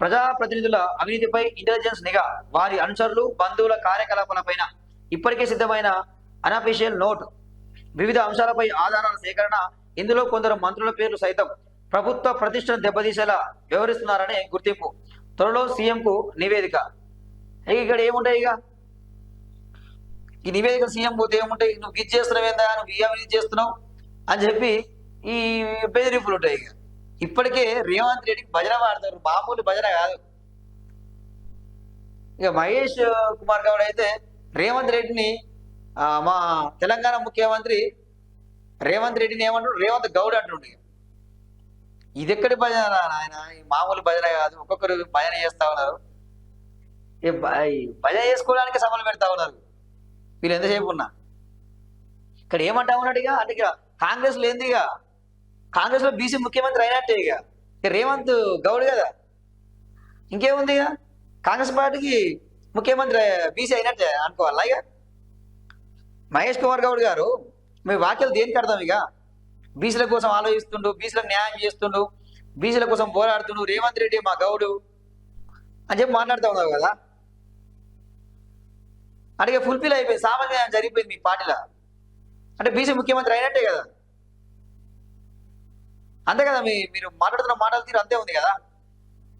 ప్రజాప్రతినిధుల అవినీతిపై ఇంటెలిజెన్స్ నిఘా వారి అనుచరులు బంధువుల కార్యకలాపాలపైన ఇప్పటికే సిద్ధమైన అనఫీషియల్ నోట్ వివిధ అంశాలపై ఆధారాల సేకరణ ఇందులో కొందరు మంత్రుల పేర్లు సైతం ప్రభుత్వ ప్రతిష్టను దెబ్బతీసేలా వ్యవహరిస్తున్నారనే గుర్తింపు. త్వరలో సీఎంకు నివేదిక. ఇక్కడ ఏముంటాయి ఇక? ఈ నివేదిక సీఎం పోతే ఏముంటాయి? నువ్వు ఇది చేస్తున్నావు ఏందా నువ్వు ఈ అవినీతి చేస్తున్నావు? అని చెప్పి ఈ బెదిరింపులు ఉంటాయి ఇక. ఇప్పటికే రేవంత్ రెడ్డికి భజన వాడతారు మామూలు భజన కాదు. ఇక మహేష్ కుమార్ గౌడ్ అయితే రేవంత్ రెడ్డిని మా తెలంగాణ ముఖ్యమంత్రి రేవంత్ రెడ్డిని ఏమంటారు రేవంత్ గౌడ్ అంటుండే ఇది ఎక్కడి భజన ఆయన మామూలు భజన కాదు. ఒక్కొక్కరు భజన చేస్తా ఉన్నారు. భజన చేసుకోవడానికి సభలు పెడతా ఉన్నారు. వీళ్ళు ఎంతసేపు ఉన్నా? ఇక్కడ ఏమంటా ఉన్నాడు ఇక? అంటే ఇక కాంగ్రెస్ లేనిది ఇక? కాంగ్రెస్లో బీసీ ముఖ్యమంత్రి అయినట్టే ఇక. రేవంత్ గౌడ్ కదా. ఇంకేముంది ఇక? కాంగ్రెస్ పార్టీకి ముఖ్యమంత్రి బీసీ అయినట్టే అనుకోవాలా ఇక? మహేష్ కుమార్ గౌడ్ గారు మీ వాక్యాలు దేనికి అర్థం ఇక? బీసీల కోసం ఆలోచిస్తుండు బీసీలకు న్యాయం చేస్తుండు బీసీల కోసం పోరాడుతుండు రేవంత్ రెడ్డి మా గౌడు అని చెప్పి మాట్లాడుతూ ఉన్నావు కదా. అంటే ఇక ఫుల్ఫిల్ అయిపోయింది సామాన్య జరిగిపోయింది మీ పార్టీలో. అంటే బీసీ ముఖ్యమంత్రి అయినట్టే కదా. అంతే కదా మీ మీరు మాట్లాడుతున్న మాటలు తీరు అంతే ఉంది కదా?